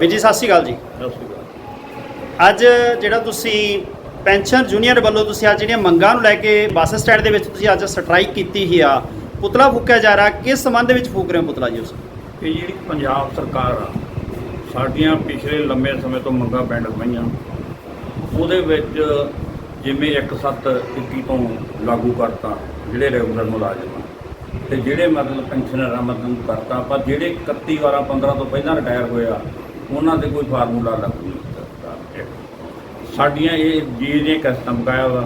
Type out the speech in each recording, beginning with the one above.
ਵੀ ਜੀ ਸਤਿ ਸ਼੍ਰੀ ਅਕਾਲ ਜੀ। ਸਤਿ ਸ਼੍ਰੀ ਅਕਾਲ। ਅੱਜ ਜਿਹੜਾ ਤੁਸੀਂ ਪੈਨਸ਼ਨ ਜੂਨੀਅਰ ਵੱਲੋਂ ਤੁਸੀਂ ਅੱਜ ਜਿਹੜੀਆਂ ਮੰਗਾਂ ਨੂੰ ਲੈ ਕੇ ਬੱਸ ਸਟੈਂਡ ਦੇ ਵਿੱਚ ਤੁਸੀਂ ਅੱਜ ਸਟ੍ਰਾਈਕ ਕੀਤੀ ਹੀ ਆ ਪੁਤਲਾ ਫੂਕਿਆ ਜਾ ਰਿਹਾ। ਕਿਸ ਸੰਬੰਧ ਵਿੱਚ ਫੂਕ ਰਹੇ ਹੋ ਪੁਤਲਾ ਜੀ ਉਸ ਇਹ ਜਿਹੜੀ ਪੰਜਾਬ ਸਰਕਾਰ ਆ ਸਾਡੀਆਂ ਪਿਛਲੇ ਲੰਮੇ ਸਮੇਂ ਤੋਂ ਮੰਗਾਂ ਪੈਂਡ ਪਈਆਂ। ਉਹਦੇ ਵਿੱਚ ਜਿਵੇਂ 171 ਤੋਂ ਲਾਗੂ ਕਰਤਾ। ਜਿਹੜੇ ਰੈਗੂਲਰ ਮੁਲਾਜ਼ਮ ਆ। ਤੇ ਜਿਹੜੇ ਮਤਲਬ ਪੈਨਸ਼ਨਰ ਆ, ਮਤਲਬ ਕਰਤਾ ਪਰ ਜਿਹੜੇ 31 12 15 ਤੋਂ ਪਹਿਲਾਂ ਰਿਟਾਇਰ ਹੋਏ ਆ, ਉਹਨਾਂ ਤੇ ਕੋਈ ਫਾਰਮੂਲਾ ਲਾਗੂ ਨਹੀਂ ਕੀਤਾ ਸਾਡੀਆਂ ਇਹ ਜੀ ਦੀਆਂ ਕਿਸ਼ਤਾਂ ਬਕਾਇਆ ਵਾ।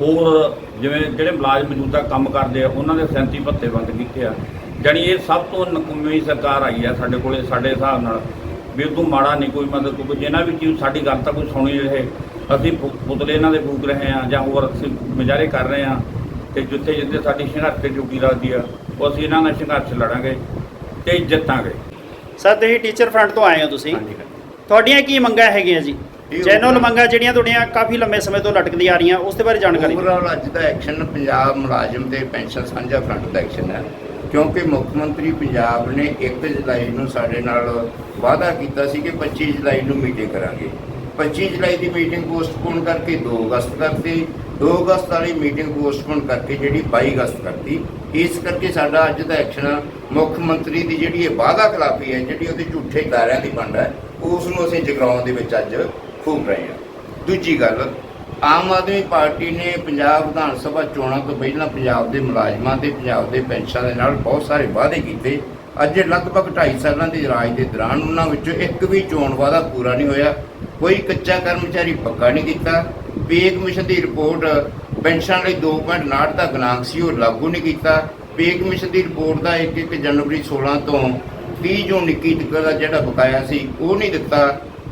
ਹੋਰ ਜਿਵੇਂ ਜਿਹੜੇ ਮੁਲਾਜ਼ਮ ਮੌਜੂਦਾ ਕੰਮ ਕਰਦੇ ਆ, ਉਹਨਾਂ ਦੇ 37 ਭੱਤੇ ਬੰਦ ਕੀਤੇ ਆ। ਜਾਣੀ ਇਹ ਸਭ ਤੋਂ ਨਕਮੀ ਸਰਕਾਰ ਆਈ ਆ ਸਾਡੇ ਕੋਲੇ, ਸਾਡੇ ਹਿਸਾਬ ਨਾਲ। ਵੀ ਉਦੋਂ ਮਾੜਾ ਨਹੀਂ ਕੋਈ ਮਤਲਬ ਕੋਈ ਜਿਹਨਾਂ ਵੀ ਚੀਜ਼ ਸਾਡੀ ਗੱਲ ਤਾਂ ਕੋਈ ਸੁਣੀ ਰਹੇ। ਅਸੀਂ ਪੁ- ਪੁਤਲੇ ਇਹਨਾਂ ਦੇ ਫੂਕ ਰਹੇ ਆ ਜਾਂ ਹੋਰ ਅਸੀਂ ਮੁਜ਼ਾਹਰੇ ਕਰ ਰਹੇ ਆ। ਤੇ ਜਿੱਥੇ ਜਿੱਥੇ ਸਾਡੀ ਸੰਘਰਸ਼ ਤੇ ਡਿਊਟੀ ਲੱਗਦੀ ਆ ਉਹ ਅਸੀਂ ਇਹਨਾਂ ਨਾਲ ਸੰਘਰਸ਼ ਲੜਾਂਗੇ ਤੇ ਜਿੱਤਾਂਗੇ। ਸਰ ਤੁਸੀਂ ਟੀਚਰ ਫਰੰਟ ਤੋਂ ਆਏ ਹੋ ਤੁਸੀਂ। ਹਾਂਜੀ ਤੁਹਾਡੀਆਂ ਕੀ ਮੰਗਾਂ ਹੈਗੀਆਂ ਜੀ? ਜੈਨੂਅਲ ਮੰਗਾਂ ਜਿਹੜੀਆਂ ਤੁਹਾਡੀਆਂ ਕਾਫੀ ਲੰਮੇ ਸਮੇਂ ਤੋਂ ਲਟਕਦੀ ਆ ਰਹੀਆਂ ਉਸ ਦੇ ਬਾਰੇ ਜਾਣਕਾਰੀ। ਓਵਰਆਲ ਅੱਜ ਦਾ ਐਕਸ਼ਨ ਪੰਜਾਬ ਮੁਲਾਜ਼ਮ ਤੇ ਪੈਨਸ਼ਨ ਸਾਂਝਾ ਫਰੰਟ ਦਾ ਐਕਸ਼ਨ ਹੈ। ਕਿਉਂਕਿ ਮੁੱਖ ਮੰਤਰੀ ਪੰਜਾਬ ਨੇ 1 ਜੁਲਾਈ ਨੂੰ ਸਾਡੇ ਨਾਲ ਵਾਅਦਾ ਕੀਤਾ ਸੀ ਕਿ 25 ਜੁਲਾਈ ਨੂੰ ਮੀਟਿੰਗ ਕਰਾਂਗੇ। 25 ਜੁਲਾਈ ਦੀ ਮੀਟਿੰਗ ਪੋਸਟਪੋਨ ਕਰਕੇ 2 ਅਗਸਤ ਕਰਤੀ 2 ਅਗਸਤ ਵਾਲੀ ਮੀਟਿੰਗ ਪੋਸਟਪੋਨ ਕਰਕੇ ਜਿਹੜੀ 22 ਅਗਸਤ ਕਰਤੀ। ਇਸ ਕਰਕੇ ਸਾਡਾ ਅੱਜ ਦਾ ਐਕਸ਼ਨ ਮੁੱਖ ਮੰਤਰੀ ਦੀ ਜਿਹੜੀ ਇਹ ਵਾਅਦਾ ਖਿਲਾਫੀ ਹੈ, ਜਿਹੜੀ ਉਹਦੇ ਝੂਠੇ ਦਾਅਰਿਆਂ ਦੀ ਵੰਡ ਹੈ ਉਸ ਨੂੰ ਅਸੀਂ ਜਗਰਾਉਂ ਦੇ ਵਿੱਚ ਅੱਜ ਫੂਕ ਰਹੇ ਹਾਂ। ਦੂਜੀ ਗੱਲ, ਆਮ ਆਦਮੀ ਪਾਰਟੀ ਨੇ ਪੰਜਾਬ ਵਿਧਾਨ ਸਭਾ ਚੋਣਾਂ ਤੋਂ ਪਹਿਲਾਂ ਪੰਜਾਬ ਦੇ ਮੁਲਾਜ਼ਮਾਂ ਤੇ ਪੰਜਾਬ ਦੇ ਪੈਨਸ਼ਨਾਂ ਦੇ ਨਾਲ ਬਹੁਤ ਸਾਰੇ ਵਾਅਦੇ ਕੀਤੇ। ਅੱਜ ਲਗਭਗ 2.5 ਸਾਲਾਂ ਦੇ ਰਾਜ ਦੇ ਦੌਰਾਨ ਉਹਨਾਂ ਵਿੱਚੋਂ ਇੱਕ ਵੀ ਚੋਣ ਵਾਅਦਾ ਪੂਰਾ ਨਹੀਂ ਹੋਇਆ। ਕੋਈ ਕੱਚਾ ਕਰਮਚਾਰੀ ਪੱਕਾ ਨਹੀਂ ਕੀਤਾ। ਪੇ ਕਮਿਸ਼ਨ ਦੀ ਰਿਪੋਰਟ ਪੈਨਸ਼ਨ ਲਈ 2.9 ਦਾ ਗਣਾਂਕ ਸੀ, ਉਹ ਲਾਗੂ ਨਹੀਂ ਕੀਤਾ। ਪੇ ਕਮਿਸ਼ਨ ਦੀ ਰਿਪੋਰਟ ਦਾ 1-1 ਜਨਵਰੀ 16 ਤੋਂ 30 ਜੂਨ 21 ਤੱਕ ਦਾ ਜਿਹੜਾ ਬਕਾਇਆ ਸੀ, ਉਹ ਨਹੀਂ ਦਿੱਤਾ।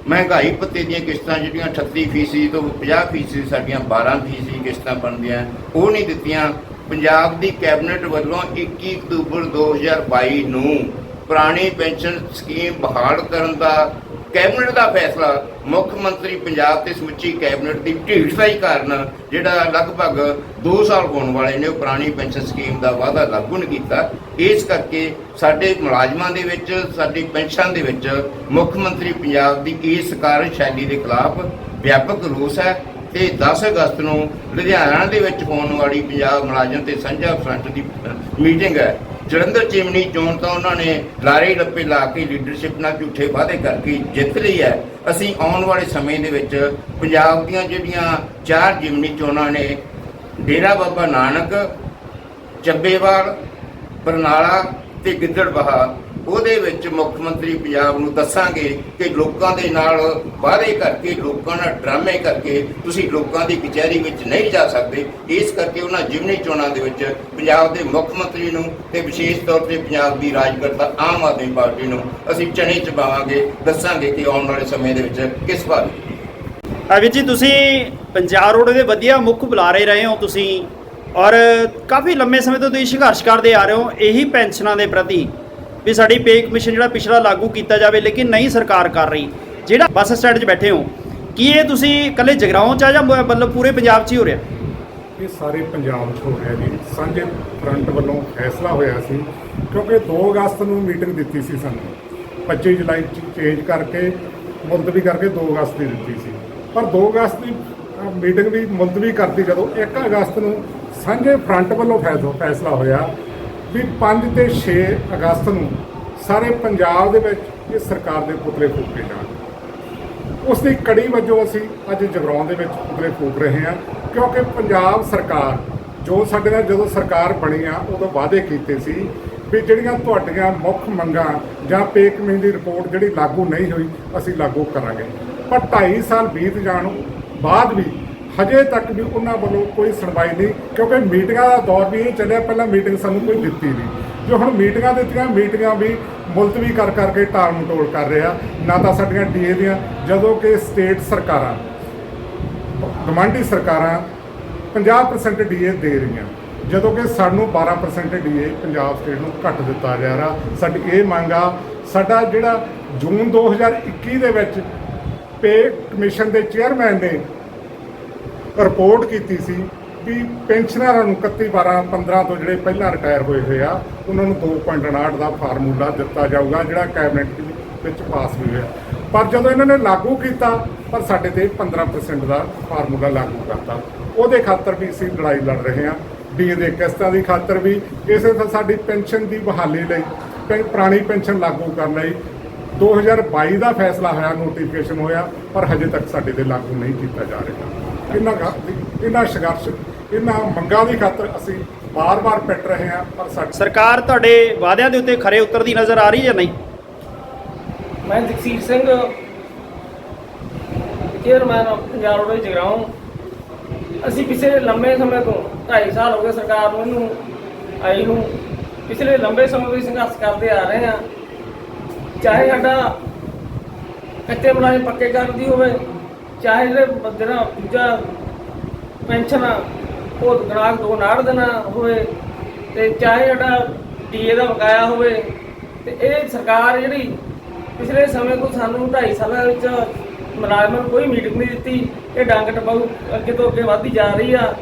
ਮਹਿੰਗਾਈ ਭੱਤੇ ਦੀਆਂ ਕਿਸ਼ਤਾਂ ਜਿਹੜੀਆਂ 38 ਫੀਸਦੀ ਤੋਂ 50 ਫੀਸਦੀ, ਸਾਡੀਆਂ 12 ਫੀਸਦੀ ਕਿਸ਼ਤਾਂ ਬਣਦੀਆਂ, ਉਹ ਨਹੀਂ ਦਿੱਤੀਆਂ। ਪੰਜਾਬ ਦੀ ਕੈਬਨਿਟ ਵੱਲੋਂ 21 ਅਕਤੂਬਰ 2022 ਨੂੰ ਪੁਰਾਣੀ ਪੈਨਸ਼ਨ ਸਕੀਮ ਬਹਾਲ ਕਰਨ ਦਾ ਕੈਬਨਿਟ ਦਾ ਫੈਸਲਾ ਮੁੱਖ ਮੰਤਰੀ ਪੰਜਾਬ ਤੇ ਸਮੁੱਚੀ ਕੈਬਨਿਟ ਦੀ ਢੀਠਤਾਈ ਕਾਰਨ, ਜਿਹੜਾ ਲਗਭਗ 2 ਸਾਲ ਹੋਣ ਵਾਲੇ ਨੇ, ਉਹ ਪੁਰਾਣੀ ਪੈਨਸ਼ਨ ਸਕੀਮ ਦਾ ਵਾਅਦਾ ਲਾਗੂ ਨਹੀਂ ਕੀਤਾ। ਇਸ ਕਰਕੇ ਸਾਡੇ ਮੁਲਾਜ਼ਮਾਂ ਦੇ ਵਿੱਚ, ਸਾਡੀ ਪੈਨਸ਼ਨ ਦੇ ਵਿੱਚ ਮੁੱਖ ਮੰਤਰੀ ਪੰਜਾਬ ਦੀ ਇਸ ਕਾਰਜਸ਼ੈਲੀ ਦੇ ਖਿਲਾਫ ਵਿਆਪਕ ਰੋਸ ਹੈ ਤੇ 10 ਅਗਸਤ ਨੂੰ ਲੁਧਿਆਣਾ ਦੇ ਵਿੱਚ ਹੋਣ ਵਾਲੀ ਪੰਜਾਬ ਮੁਲਾਜ਼ਮ ਤੇ ਸਾਂਝਾ ਫਰੰਟ ਦੀ ਮੀਟਿੰਗ ਹੈ। ਜਲੰਧਰ ਚਿਮਨੀ ਚੋਣ ਤਾਂ ਉਹਨਾਂ ਨੇ ਲਾਰੇ ਲੱਪੇ ਲਾ ਕੇ ਲੀਡਰਸ਼ਿਪ ਨਾਲ ਝੂਠੇ ਵਾਅਦੇ ਕਰਕੇ ਜਿੱਤ ਲਈ ਹੈ। ਅਸੀਂ ਆਉਣ ਵਾਲੇ ਸਮੇਂ ਦੇ ਵਿੱਚ ਪੰਜਾਬ ਦੀਆਂ ਜਿਹੜੀਆਂ ਚਾਰ ਜਿਮਨੀ ਚੋਣਾਂ ਨੇ, ਡੇਰਾ ਬਾਬਾ ਨਾਨਕ, ਚੱਬੇਵਾਲ, ਬਰਨਾਲਾ ਤੇ ਗਿੱਦੜਬਾਹਾ ਉਹਦੇ ਵਿੱਚ ਮੁੱਖ ਮੰਤਰੀ ਪੰਜਾਬ ਨੂੰ ਦੱਸਾਂਗੇ ਕਿ ਲੋਕਾਂ ਦੇ ਨਾਲ ਵਾਅਦੇ ਕਰਕੇ, ਲੋਕਾਂ ਨਾਲ ਡਰਾਮੇ ਕਰਕੇ ਤੁਸੀਂ ਲੋਕਾਂ ਦੀ ਕਚਹਿਰੀ ਵਿੱਚ ਨਹੀਂ ਜਾ ਸਕਦੇ। ਇਸ ਕਰਕੇ ਉਹਨਾਂ ਜਿਮਨੀ ਚੋਣਾਂ ਦੇ ਵਿੱਚ ਪੰਜਾਬ ਦੇ ਮੁੱਖ ਮੰਤਰੀ ਨੂੰ ਤੇ ਵਿਸ਼ੇਸ਼ ਤੌਰ ਤੇ ਪੰਜਾਬ ਦੀ ਰਾਜਕਰਤਾ ਆਮ ਆਦਮੀ ਪਾਰਟੀ ਨੂੰ ਅਸੀਂ ਚਣੇ ਚਬਾਵਾਂਗੇ, ਦੱਸਾਂਗੇ ਕਿ ਆਉਣ ਵਾਲੇ ਸਮੇਂ ਦੇ ਵਿੱਚ ਕਿਸ ਭਾਵੇਂ ਆ ਜੀ, ਤੁਸੀਂ ਪੰਜਾਬ ਰੋਡ ਦੇ ਵਧੀਆ ਮੁੱਖ ਬੁਲਾਰੇ ਰਹੇ ਹੋ ਤੁਸੀਂ ਔਰ ਕਾਫੀ ਲੰਮੇ ਸਮੇਂ ਤੋਂ ਤੁਸੀਂ ਸੰਘਰਸ਼ ਕਰਦੇ ਆ ਰਹੇ ਹੋ, ਇਹੀ ਪੈਨਸ਼ਨਾਂ ਦੇ ਪ੍ਰਤੀ ਵੀ ਸਾਡੀ ਪੇ ਕਮਿਸ਼ਨ ਜਿਹੜਾ ਪਿਛਲਾ ਲਾਗੂ ਕੀਤਾ ਜਾਵੇ, ਲੇਕਿਨ ਨਹੀਂ ਸਰਕਾਰ ਕਰ ਰਹੀ। ਜਿਹੜਾ ਬੱਸ ਸਟੈਂਡ 'ਚ ਬੈਠੇ ਹੋ, ਕੀ ਇਹ ਤੁਸੀਂ ਇਕੱਲੇ ਜਗਰਾਉਂ 'ਚ ਆ ਜਾਂ ਮਤਲਬ ਪੂਰੇ ਪੰਜਾਬ 'ਚ ਹੀ ਹੋ ਰਿਹਾ? ਇਹ ਸਾਰੇ ਪੰਜਾਬ 'ਚ ਹੋ ਰਿਹਾ ਜੀ। ਸਾਂਝੇ ਫਰੰਟ ਵੱਲੋਂ ਫੈਸਲਾ ਹੋਇਆ ਸੀ, ਕਿਉਂਕਿ 2 ਅਗਸਤ ਨੂੰ ਮੀਟਿੰਗ ਦਿੱਤੀ ਸੀ ਸਾਨੂੰ। 25 ਜੁਲਾਈ ਚ ਚੇਂਜ ਕਰਕੇ ਮੁਲਤਵੀ ਕਰਕੇ 2 ਅਗਸਤ ਦੀ ਦਿੱਤੀ ਸੀ। ਪਰ 2 ਅਗਸਤ ਦੀ ਮੀਟਿੰਗ ਵੀ ਮੁਲਤਵੀ ਕਰਤੀ ਜਦੋਂ 1 ਅਗਸਤ ਨੂੰ ਸਾਂਝੇ ਫਰੰਟ ਵੱਲੋਂ ਫੈਸਲਾ ਫੈਸਲਾ ਹੋਇਆ ਵੀ 5 ਤੇ 6 ਅਗਸਤ ਨੂੰ ਸਾਰੇ ਪੰਜਾਬ ਦੇ ਵਿੱਚ ਇਹ ਸਰਕਾਰ ਦੇ ਪੁਤਲੇ ਫੂਕੇ ਜਾਣ। ਉਸ ਦੀ ਕੜੀ ਵਜੋਂ ਅਸੀਂ ਅੱਜ ਜਗਰਾਉਂ ਦੇ ਵਿੱਚ ਪੁਤਲੇ ਫੂਕ ਰਹੇ ਹਾਂ, ਕਿਉਂਕਿ ਪੰਜਾਬ ਸਰਕਾਰ ਜੋ ਸਾਡੇ ਨਾਲ ਜਦੋਂ ਸਰਕਾਰ ਬਣੀ ਆ, ਉਦੋਂ ਵਾਅਦੇ ਕੀਤੇ ਸੀ ਵੀ ਜਿਹੜੀਆਂ ਤੁਹਾਡੀਆਂ ਮੁੱਖ ਮੰਗਾਂ ਜਾਂ ਪੇਕ ਕਮੇਟੀ ਦੀ ਰਿਪੋਰਟ ਜਿਹੜੀ ਲਾਗੂ ਨਹੀਂ ਹੋਈ, ਅਸੀਂ ਲਾਗੂ ਕਰਾਂਗੇ। ਪਰ 2.5 ਸਾਲ ਬੀਤ ਜਾਣ ਬਾਅਦ ਵੀ ਹਜੇ ਤੱਕ ਵੀ ਉਹਨਾਂ ਵੱਲੋਂ ਕੋਈ ਸੁਣਵਾਈ ਨਹੀਂ, ਕਿਉਂਕਿ ਮੀਟਿੰਗਾਂ ਦਾ ਦੌਰ ਵੀ ਇਹ ਚੱਲਿਆ, ਪਹਿਲਾਂ ਮੀਟਿੰਗ ਸਾਨੂੰ ਕੋਈ ਦਿੱਤੀ ਨਹੀਂ। ਜੋ ਹੁਣ ਮੀਟਿੰਗਾਂ ਦਿੱਤੀਆਂ, ਮੀਟਿੰਗਾਂ ਵੀ ਮੁਲਤਵੀ ਕਰ ਕਰਕੇ ਟਾਲ ਮਟੋਲ ਕਰ ਰਿਹਾ, ਨਾ ਤਾਂ ਸਾਡੀਆਂ ਡੀਏ ਦੀਆਂ, ਜਦੋਂ ਕਿ ਸਟੇਟ ਸਰਕਾਰਾਂ, ਗਵਾਂਢੀ ਸਰਕਾਰਾਂ 50% ਡੀਏ ਦੇ ਰਹੀਆਂ। ਜਦੋਂ ਕਿ ਸਾਨੂੰ 12% ਡੀਏ ਪੰਜਾਬ ਸਟੇਟ ਨੂੰ ਘੱਟ ਦਿੱਤਾ ਜਾ ਰਿਹਾ। ਸਾਡੀ ਇਹ ਮੰਗ ਆ, ਸਾਡਾ ਜਿਹੜਾ ਜੂਨ 2021 ਦੇ ਵਿੱਚ ਪੇ ਕਮਿਸ਼ਨ ਦੇ ਚੇਅਰਮੈਨ ਨੇ ਰਿਪੋਰਟ ਕੀਤੀ ਸੀ ਵੀ ਪੈਨਸ਼ਨਰਾਂ ਨੂੰ 31 12 15 ਤੋਂ ਜਿਹੜੇ ਪਹਿਲਾਂ ਰਿਟਾਇਰ ਹੋਏ ਹੋਏ ਆ, ਉਹਨਾਂ ਨੂੰ 2.59 ਦਾ ਫਾਰਮੂਲਾ ਦਿੱਤਾ ਜਾਊਗਾ, ਜਿਹੜਾ ਕੈਬਨਿਟ ਵਿੱਚ ਪਾਸ ਵੀ ਹੋਇਆ। ਪਰ ਜਦੋਂ ਇਹਨਾਂ ਨੇ ਲਾਗੂ ਕੀਤਾ, ਪਰ ਸਾਡੇ ਤੇ 15% ਦਾ ਫਾਰਮੂਲਾ ਲਾਗੂ ਕਰਤਾ। ਉਹਦੇ ਖਾਤਰ ਵੀ ਅਸੀਂ ਲੜਾਈ ਲੜ ਰਹੇ ਹਾਂ। ਡੀਏ ਦੇ ਕਿਸ਼ਤਾਂ ਦੀ ਖਾਤਰ ਵੀ। ਇਸੇ ਤਰ੍ਹਾਂ ਸਾਡੀ ਪੈਨਸ਼ਨ ਦੀ ਬਹਾਲੀ ਲਈ, ਪੈ- ਪੁਰਾਣੀ ਪੈਨਸ਼ਨ ਲਾਗੂ ਕਰਨ ਲਈ 2022 ਦਾ ਫੈਸਲਾ ਹੋਇਆ ਨੋਟੀਫਿਕੇਸ਼ਨ ਹੋਇਆ, ਪਰ ਹਜੇ ਤੱਕ ਸਾਡੇ ਤੇ ਲਾਗੂ ਨਹੀਂ ਕੀਤਾ ਜਾ ਰਿਹਾ। ਇਹਨਾਂ ਇਹਨਾਂ ਸੰਘਰਸ਼ ਇਹਨਾਂ ਮੰਗਾਂ ਦੀ ਖਾਤਰ ਅਸੀਂ ਬਾਰ-ਬਾਰ ਪਿੱਟ ਰਹੇ ਹਾਂ ਪਰ ਸਾਡੇ ਸਰਕਾਰ ਤੁਹਾਡੇ ਵਾਅਦਿਆਂ ਦੇ ਉੱਤੇ ਖਰੇ ਉਤਰਦੀ ਨਜ਼ਰ ਆ ਰਹੀ ਹੈ ਨਹੀਂ? ਮੈਂ ਜਗਸੀਰ ਸਿੰਘ ਚੇਅਰਮੈਨ ਪੰਜਾਬ ਰੋਡ ਜਗਰਾਉਂ। ਅਸੀਂ ਪਿਛਲੇ ਲੰਬੇ ਸਮੇਂ ਤੋਂ 2.5 ਸਾਲ ਹੋ ਗਏ ਸਰਕਾਰ ਨੂੰ ਇਹਨੂੰ ਆਈ ਨੂੰ ਪਿਛਲੇ ਲੰਬੇ ਸਮੇਂ ਤੋਂ ਸੰਘਰਸ਼ ਕਰਦੇ ਆ ਰਹੇ ਹਾਂ। ਚਾਹੇ ਸਾਡਾ ਕੱਚੇ ਮੁਲਾਜ਼ਮ ਪੱਕੇ ਕਰਨ ਦੀ ਹੋਵੇ ਚਾਹੇ ਜਿਹੜੇ ਬੰਦੇ ਦੂਜਾ ਪੈਨਸ਼ਨ ਆ, ਉਹ ਗ੍ਰਾਹਕ ਦੋ ਨਾੜ ਦੇਣਾ ਹੋਵੇ ਤੇ ਚਾਹੇ ਜਿਹੜਾ ਟੀਏ ਦਾ ਬਕਾਇਆ ਹੋਵੇ ਤੇ ਇਹ ਸਰਕਾਰ ਜਿਹੜੀ ਪਿਛਲੇ ਸਮੇਂ ਤੋਂ ਸਾਨੂੰ 2.5 ਸਾਲਾਂ ਵਿੱਚ ਮੁਲਾਜ਼ਮਾਂ ਨੂੰ ਕੋਈ ਮੀਟਿੰਗ ਨਹੀਂ ਦਿੱਤੀ ਇਹ ਡੰਗ ਟਪਾਊ ਅੱਗੇ ਤੋਂ ਅੱਗੇ ਵੱਧਦੀ ਜਾ ਰਹੀ ਆ।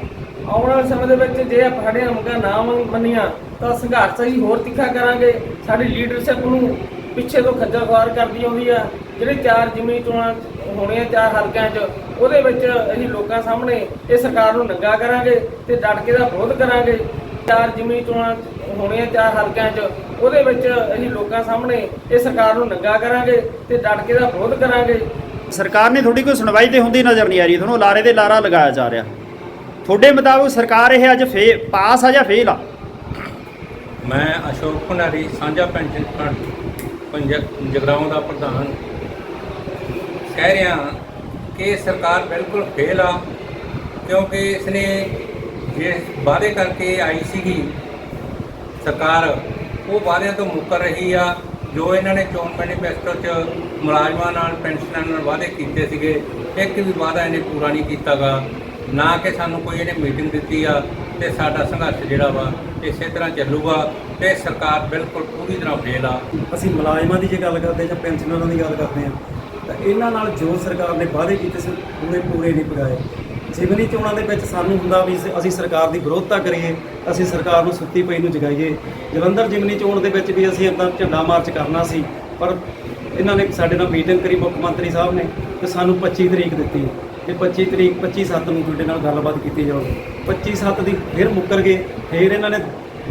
ਆਉਣ ਵਾਲੇ ਸਮੇਂ ਦੇ ਵਿੱਚ ਜੇ ਆਪਾਂ ਸਾਡੀਆਂ ਮੰਗਾਂ ਨਾ ਮੰਨੀਆਂ ਤਾਂ ਸੰਘਰਸ਼ ਅਸੀਂ ਹੋਰ ਤਿੱਖਾ ਕਰਾਂਗੇ। ਸਾਡੀ ਲੀਡਰਸ਼ਿਪ ਨੂੰ ਪਿੱਛੇ ਤੋਂ ਖੱਜਲ ਖੁਆਰ ਕਰਦੀ ਆਉਂਦੀ ਆ। ਜਿਹੜੇ ਚਾਰ ਜ਼ਮੀਨੀ ਚੋਣਾਂ ਹੋਣੀਆਂ ਚਾਰ ਹਲਕਿਆਂ 'ਚ ਉਹਦੇ ਵਿੱਚ ਅਸੀਂ ਲੋਕਾਂ ਸਾਹਮਣੇ ਇਹ ਸਰਕਾਰ ਨੂੰ ਨੰਗਾ ਕਰਾਂਗੇ ਤੇ ਡਟ ਕੇ ਦਾ ਵਿਰੋਧ ਕਰਾਂਗੇ। ਚਾਰ ਜ਼ਮੀਨੀ ਚੋਣਾਂ ਹੋਣੀਆਂ ਚਾਰ ਹਲਕਿਆਂ 'ਚ ਉਹਦੇ ਵਿੱਚ ਅਸੀਂ ਲੋਕਾਂ ਸਾਹਮਣੇ ਇਹ ਸਰਕਾਰ ਨੂੰ ਨੰਗਾ ਕਰਾਂਗੇ ਤੇ ਡਟ ਕੇ ਦਾ ਵਿਰੋਧ ਕਰਾਂਗੇ। ਸਰਕਾਰ ਨੇ ਤੁਹਾਡੀ ਕੋਈ ਸੁਣਵਾਈ ਤੇ ਹੁੰਦੀ ਨਜ਼ਰ ਨਹੀਂ ਆ ਰਹੀ। ਤੁਹਾਨੂੰ ਲਾਰੇ ਦੇ ਲਾਰਾ ਲਗਾਇਆ ਜਾ ਰਿਹਾ। ਤੁਹਾਡੇ ਮੁਤਾਬਕ ਸਰਕਾਰ ਇਹ ਅੱਜ ਫੇ ਪਾਸ ਆ ਜਾਂ ਫੇਲ ਆ? ਮੈਂ ਅਸ਼ੋਕ ਭੰਡਾਰੀ ਸਾਂਝਾ ਪੈਨਸ਼ਨ ਫੰਡ ਪੰਜ- ਜਗਰਾਉਂ ਦਾ ਪ੍ਰਧਾਨ ਕਹਿ ਰਿਹਾ ਕਿ ਸਰਕਾਰ ਬਿਲਕੁਲ ਫੇਲ ਆ, ਕਿਉਂਕਿ ਇਸਨੇ ਜੇ ਵਾਅਦੇ ਕਰਕੇ ਆਈ ਸੀਗੀ ਸਰਕਾਰ, ਉਹ ਵਾਅਦਿਆਂ ਤੋਂ ਮੁੱਕਰ ਰਹੀ ਆ। ਜੋ ਇਹਨਾਂ ਨੇ ਚੋਣ ਮੈਨੀਫੈਸਟੋ 'ਚ ਮੁਲਾਜ਼ਮਾਂ ਨਾਲ ਪੈਨਸ਼ਨਰਾਂ ਨਾਲ ਵਾਅਦੇ ਕੀਤੇ ਸੀਗੇ, ਇੱਕ ਵੀ ਵਾਅਦਾ ਇਹਨੇ ਪੂਰਾ ਨਹੀਂ ਕੀਤਾਗਾ। ਨਾ ਕਿ ਸਾਨੂੰ ਕੋਈ ਇਹਨੇ ਮੀਟਿੰਗ ਦਿੱਤੀ ਆ ਤੇ ਸਾਡਾ ਸੰਘਰਸ਼ ਜਿਹੜਾ ਵਾ ਇਸੇ ਤਰ੍ਹਾਂ ਚੱਲੂਗਾ ਤੇ ਸਰਕਾਰ ਬਿਲਕੁਲ ਪੂਰੀ ਤਰ੍ਹਾਂ ਫੇਲ ਆ। ਅਸੀਂ ਮੁਲਾਜ਼ਮਾਂ ਦੀ ਜੇ ਗੱਲ ਕਰਦੇ ਜਾਂ ਪੈਨਸ਼ਨਰਾਂ ਦੀ ਗੱਲ ਕਰਦੇ ਹਾਂ ਤਾਂ ਇਹਨਾਂ ਨਾਲ ਜੋ ਸਰਕਾਰ ਨੇ ਵਾਅਦੇ ਕੀਤੇ ਸੀ, ਉਹਨੇ ਪੂਰੇ ਨਹੀਂ ਪਗਾਏ। ਜਿਮਨੀ ਚੋਣਾਂ ਦੇ ਵਿੱਚ ਸਾਨੂੰ ਹੁੰਦਾ ਵੀ ਅਸੀਂ- ਸਰਕਾਰ ਦੀ ਵਿਰੋਧਤਾ ਕਰੀਏ, ਅਸੀਂ ਸਰਕਾਰ ਨੂੰ ਸੁੱਤੀ ਪਈ ਨੂੰ ਜਗਾਈਏ। ਜਲੰਧਰ ਜਿਮਨੀ ਚੋਣ ਦੇ ਵਿੱਚ ਵੀ ਅਸੀਂ ਆਪਣਾ ਝੰਡਾ ਮਾਰਚ ਕਰਨਾ ਸੀ, ਪਰ ਇਹਨਾਂ ਨੇ ਸਾਡੇ ਨਾਲ ਮੀਟਿੰਗ ਕਰੀ ਮੁੱਖ ਮੰਤਰੀ ਸਾਹਿਬ ਨੇ ਤੇ ਸਾਨੂੰ 25 ਤਰੀਕ ਦਿੱਤੀ। ਤੇ 25 ਤਰੀਕ 25 ਸੱਤ ਨੂੰ ਤੁਹਾਡੇ ਨਾਲ ਗੱਲਬਾਤ ਕੀਤੀ ਜਾਊਗੀ। 25 ਸੱਤ ਦੀ ਫਿਰ ਮੁੱਕਰ ਗਏ, ਫਿਰ ਇਹਨਾਂ ਨੇ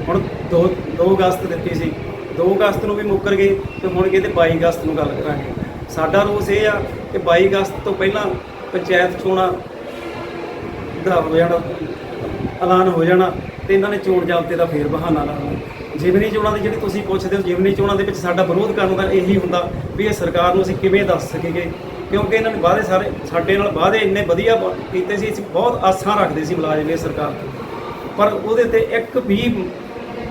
ਹੁਣ 2 2 ਅਗਸਤ ਦਿੱਤੀ ਸੀ। 2 ਅਗਸਤ ਨੂੰ ਵੀ ਮੁੱਕਰ ਗਏ ਤੇ ਹੁਣ ਕਹਿੰਦੇ 22 ਅਗਸਤ ਨੂੰ ਗੱਲ ਕਰਾਂਗੇ। ਸਾਡਾ ਰੋਸ ਇਹ ਆ ਕਿ 22 ਅਗਸਤ ਤੋਂ ਪਹਿਲਾਂ ਪੰਚਾਇਤ ਚੋਣਾਂ ਦਾ ਹੋ ਜਾਣਾ, ਐਲਾਨ ਹੋ ਜਾਣਾ ਤੇ ਇਹਨਾਂ ਨੇ ਚੋਣ ਜ਼ਾਬਤੇ ਦਾ ਫੇਰ ਬਹਾਨਾ ਲਾਉਣਾ। ਜਿਮਨੀ ਚੋਣਾਂ ਦੀ ਜਿਹੜੀ ਤੁਸੀਂ ਪੁੱਛਦੇ ਹੋ, ਜਿਮਨੀ ਚੋਣਾਂ ਦੇ ਵਿੱਚ ਸਾਡਾ ਵਿਰੋਧ ਕਰਨ ਦਾ ਇਹੀ ਹੁੰਦਾ ਵੀ ਇਹ ਸਰਕਾਰ ਨੂੰ ਅਸੀਂ ਕਿਵੇਂ ਦੱਸ ਸਕੀਏ, ਕਿਉਂਕਿ ਇਹਨਾਂ ਨੇ ਵਾਅਦੇ ਸਾਰੇ ਸਾਡੇ ਨਾਲ ਵਾਅਦੇ ਇੰਨੇ ਵਧੀਆ ਕੀਤੇ ਸੀ, ਅਸੀਂ ਬਹੁਤ ਆਸਾਂ ਰੱਖਦੇ ਸੀ ਮੁਲਾਜ਼ਮ ਇਹ ਸਰਕਾਰ ਤੋਂ। ਪਰ ਉਹਦੇ ਤੇ ਇੱਕ ਵੀ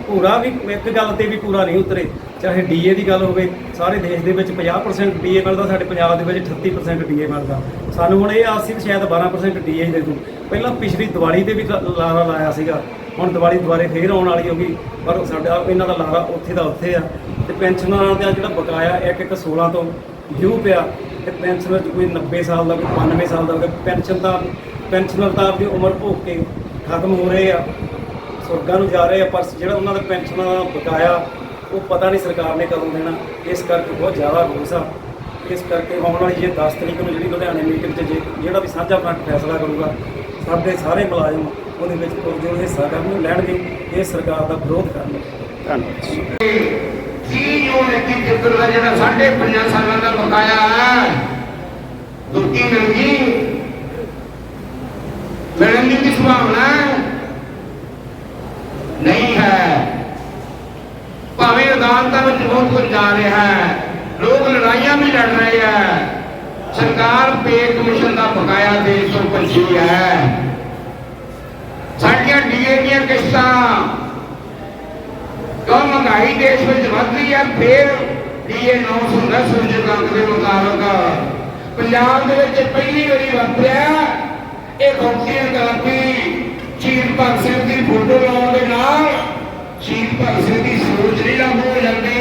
ਪੂਰਾ ਵੀ, ਇੱਕ ਗੱਲ ਤੇ ਵੀ ਪੂਰਾ ਨਹੀਂ ਉਤਰੇ। ਚਾਹੇ ਡੀਏ ਦੀ ਗੱਲ ਹੋਵੇ, ਸਾਰੇ ਦੇਸ਼ ਦੇ ਵਿੱਚ 50% ਡੀਏ ਮਿਲਦਾ, ਸਾਡੇ ਪੰਜਾਬ ਦੇ ਵਿੱਚ 38% ਡੀਏ ਮਿਲਦਾ। ਸਾਨੂੰ ਹੁਣ ਇਹ ਆਸ ਸੀ ਵੀ ਸ਼ਾਇਦ 12% ਡੀਏ ਹੀ ਦੇ ਦੂ ਪਹਿਲਾਂ ਪਿਛਲੀ ਦੀਵਾਲੀ ਤੇ ਵੀ ਲਾਰਾ ਲਾਇਆ ਸੀਗਾ। ਹੁਣ ਦੀਵਾਲੀ ਦੁਬਾਰੇ ਫੇਰ ਆਉਣ ਵਾਲੀ ਹੋਗੀ, ਪਰ ਸਾਡਾ, ਇਹਨਾਂ ਦਾ ਲਾਰਾ ਉੱਥੇ ਦਾ ਉੱਥੇ ਆ। ਤੇ ਪੈਨਸ਼ਨਰਾਂ ਦਾ ਜਿਹੜਾ ਬਕਾਇਆ ਇੱਕ ਇੱਕ 16 ਤੋਂ ਡਿਊ ਪਿਆ, ਤੇ ਪੈਨਸ਼ਨਰ 'ਚ ਕੋਈ 90 ਸਾਲ ਦਾ, ਕੋਈ 92 ਸਾਲ ਦਾ ਕੋਈ ਪੈਨਸ਼ਨ ਦਾ ਪੈਨਸ਼ਨਰ ਤਾਂ ਆਪਣੀ ਉਮਰ ਭੋਗ ਕੇ ਖਤਮ ਹੋ ਰਹੇ ਆ। ਸੁਰਗਾਂ ਨੂੰ ਜਾ ਰਹੇ ਆ, ਪਰ ਜਿਹੜਾ ਉਹਨਾਂ ਦਾ ਪੈਨਸ਼ਨਾਂ ਦਾ ਬਕਾਇਆ ਉਹ ਪਤਾ ਨਹੀਂ ਸਰਕਾਰ ਨੇ ਕਦੋਂ ਦੇਣਾ। ਇਸ ਕਰਕੇ ਬਹੁਤ ਜ਼ਿਆਦਾ ਰੋਸ ਆ। ਇਸ ਕਰਕੇ ਆਉਣ ਵਾਲੀ ਜੇ 10 ਤਰੀਕ ਨੂੰ ਜਿਹੜੀ ਲੁਧਿਆਣੇ ਮੀਟਿੰਗ 'ਚ ਜੇ ਜਿਹੜਾ ਵੀ ਸਾਂਝਾ ਫਰੰਟ ਫੈਸਲਾ ਕਰੂਗਾ, ਸਾਡੇ ਸਾਰੇ ਮੁਲਾਜ਼ਮ ਉਹਦੇ ਵਿੱਚ ਪੁਰਜੋਰ ਹਿੱਸਾ ਕਰਨ ਲੈਣਗੇ। ਇਹ ਸਰਕਾਰ ਦਾ ਵਿਰੋਧ ਕਰਨਗੇ ਧੰਨਵਾਦ। ਕੀ ਜੋ ਲੱਗੀ ਦਾ ਜਿਹੜਾ ਸਾਢੇ ਪੰਜਾਂ ਸਾਲਾਂ ਦਾ ਬਕਾਇਆ ਹੈ ਦੁੱਤੀ ਮਿਲ ਮਿਲਣ ਦੀ ਕੀ ਸੰਭਾਵਨਾ ਨਹੀਂ ਹੈ। ਭਾਵੇਂ ਅਦਾਲਤਾਂ ਵਿੱਚ ਬਹੁਤ ਕੁਝ ਜਾ ਰਿਹਾ ਹੈ। ਲੋਕ ਲੜਾਈਆਂ ਵੀ ਲੜ ਰਹੇ ਹੈ। ਸਰਕਾਰ ਪੇ ਕਮਿਸ਼ਨ ਦਾ ਬਕਾਇਆ 325 ਹੈ। ਸਾਡੀਆਂ ਡੀਏ ਦੀਆਂ ਕਿਸ਼ਤਾਂ ਕਿਉਂ ਮਹਿੰਗਾਈ ਦੇਸ਼ ਵਿੱਚ ਵੱਧ ਰਹੀ ਹੈ? ਫਿਰ ਡੀਏ 910 ਸੂਚਕਾਂਕ ਦੇ ਮੁਤਾਬਕ ਪੰਜਾਬ ਦੇ ਵਿੱਚ ਪਹਿਲੀ ਵਾਰੀ ਵਾਪਰਿਆ। ਇਹ ਖੋਖੀ ਇਨਕਲਾਬੀ ਸ਼ਹੀਦ ਭਗਤ ਸਿੰਘ ਦੀ ਫੋਟੋ ਲਾਉਣ ਦੇ ਨਾਲ ਸ਼ਹੀਦ ਭਗਤ ਸਿੰਘ ਦੀ ਸੋਚ ਨਹੀਂ ਲਾਭ ਹੋ ਜਾਂਦੀ।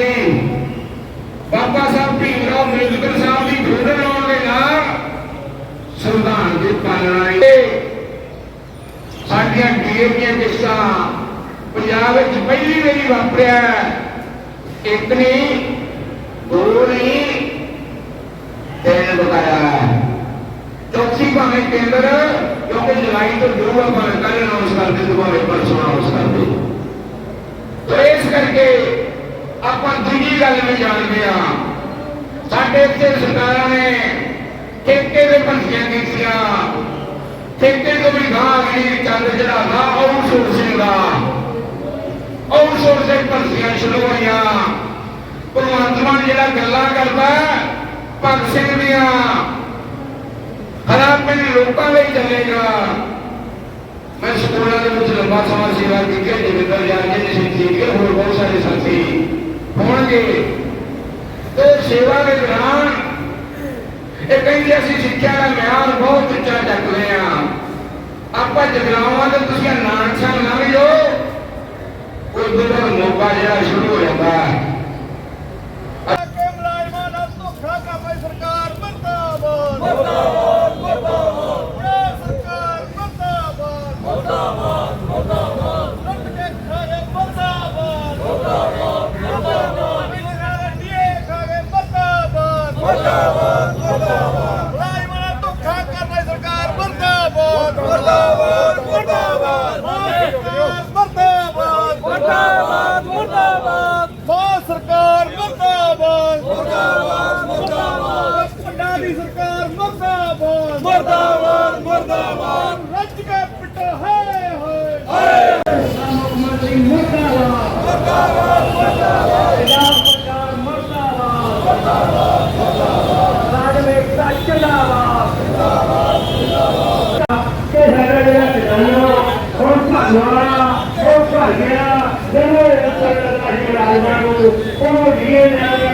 ਬਾਬਾ ਸਾਹਿਬ ਭੀਮਰਾਓ ਅੰਬੇਦਕਰ ਸਾਹਿਬ ਦੀ ਗੋਦ ਲਾਉਣ ਦੇ ਨਾਲ ਸੰਵਿਧਾਨ ਦੀ ਪਾਲਣਾ ਸਾਡੀਆਂ ਡੀਏ ਦੀਆਂ ਕਿਸ਼ਤਾਂ ਪੰਜਾਬ ਵਿੱਚ ਪਹਿਲੀ ਵਾਰੀ ਵਾਪਰਿਆ ਇੱਕ ਨਹੀਂ ਦੋ ਨਹੀਂ ਤਿੰਨ ਬਤਾਇਆ ਚੌਥੀ ਭਾਵੇਂ ਕੇਂਦਰ, ਕਿਉਂਕਿ ਜੁਲਾਈ ਤੋਂ ਜੁਰੂ ਆਪਾਂ ਕੱਲ ਅਨਾਉਂਸ ਕਰਦੇ ਦੁਬਾਰੇ ਪਰਸੋਂ ਕਰਕੇ ਆਪਾਂ ਦੂਜੀ ਗੱਲ ਵੀ ਜਾਣਦੇ ਆ ਸਾਡੇ ਇੱਥੇ ਸਰਕਾਰਾਂ ਨੇ ਠੇਕੇ ਦੇ ਭਰਤੀਆਂ ਕੀਤੀਆਂ। ਠੇਕੇ ਤੋਂ ਵੀ ਗਾਂ ਅਗਲੀ ਚੱਲ ਜਿਹੜਾ ਨਾ ਆਊਟਸੋਰਸਿੰਗ ਦਾ। ਆਊਟਸੋਰਸਿੰਗ ਭਰਤੀਆਂ ਸ਼ੁਰੂ ਹੋਈਆਂ। ਭਗਵੰਤ ਮਾਨ ਜਿਹੜਾ ਗੱਲਾਂ ਕਰਦਾ, ਭਗਤ ਸਿੰਘ ਦੀਆਂ ਹਰਾ ਪਿੰਡ ਲੋਕਾਂ ਲਈ ਚੱਲੇਗਾ। ਮੈਂ ਦੇ ਵਿੱਚ ਲੰਬਾ ਸਮਾਂ ਸੇਵਾ ਕੀਤੀ ਹੈ ਜਗਿੰਦਰ ਜਾਨ ਜੀ ਸਿੰਘ ਜੀ ਕੇ ਹੋਰ ਬਹੁਤ ਸਾਰੇ ਸਾਥੀ ਹੋਣਗੇ। ਤੇ ਸੇਵਾ ਦੇ ਦੌਰਾਨ ਇਹ ਕਹਿੰਦੇ ਅਸੀਂ ਸਿੱਖਿਆ ਦਾ ਮਿਆਰ ਬਹੁਤ ਉੱਚਾ ਚੱਕਦੇ ਆ। ਆਪਾਂ ਜਗਰਾਵਾਂ ਦੇ ਤੁਸੀਂ ਨਾਨਕ ਸਾਹਿਬ ਨਾ ਵੀ ਜਾਓ ਕੋਈ ਦਿਨ ਮੌਕਾ ਜਿਹੜਾ ਸ਼ੁਰੂ ਹੋ ਜਾਂਦਾ। ਹੈ ਕੇ ਮੁਲਾਜ਼ਮਾਂ ਨਾਲ ਧੋਖਾ ਕਰ ਰਹੀ ਸਰਕਾਰ ਮਰਦਾਬਾਦ ਮਰਦਾਬਾਦ ਮਰਦਾਬਾਦ ਸਰਕਾਰ ਮਰਦਾਬਾਦ ਮਰਦਾਬਾਦ ਮਰਦਾਬਾਦ ਲੁੱਟ ਕੇ ਖਾਏ ਮਰਦਾਬਾਦ ਮਰਦਾਬਾਦ ਮਰਦਾਬਾਦ ਇਹਨਾਂ ਦੇ ਡੀਏ ਖਾਏ ਮਰਦਾਬਾਦ ਮਰਦਾਬਾਦ ਮਰਦਾਬਾਦ ਮੁਲਾਜ਼ਮਾਂ ਨਾਲ ਧੋਖਾ ਕਰ ਰਹੀ ਸਰਕਾਰ ਮਰਦਾਬਾਦ ਮਰਦਾਬਾਦ ਮਰਦਾਬਾਦ ਮਰਦਾਬਾਦ ਮਰਦਾਬਾਦ ਮਰਦਾਬਾਦ ਮਾਂ ਸਰਕਾਰ ਮਰਦਾਬਾਦ ਮਰਦਾਬਾਦ ਮਰਦਾਬਾਦ ਪੱਡਾ ਦੀ ਸਰਕਾਰ ਮਰਦਾਬਾਦ ਮਰਦਾਬਾਦ। ਰੱਜ ਕੇ ਪਿੱਟੋ ਹੈ ਹੋਏ ਹਾਏ ਮੁੱਖ ਮੰਤਰੀ ਮਰਦਾਬਾਦ ਮਰਦਾਬਾਦ। ਮਰਦਾਬਾਦ ਪੰਜਾਬ ਸਰਕਾਰ ਮਰਦਾਬਾਦ ਮਰਦਾਬਾਦ ਮਰਦਾਬਾਦ ਰਾਜ ਵਿੱਚ ਜਿੰਦਾਬਾਦ ਕਿ ਸਾਡਾ ਜਿਹੜਾ ਕਿਸਾਨਾਂ ਹੁਣ ਭਾਗਵਾਲਾ ਉਹ ਭਰ ਗਿਆ ਜਿਹਨੇ ਰੱਖਿਆ ਰਾਜਮਾਨ ਨੂੰ ਉਹ ਡੀਏ ਨੇ ਉਹ ਕਾਇਦੇ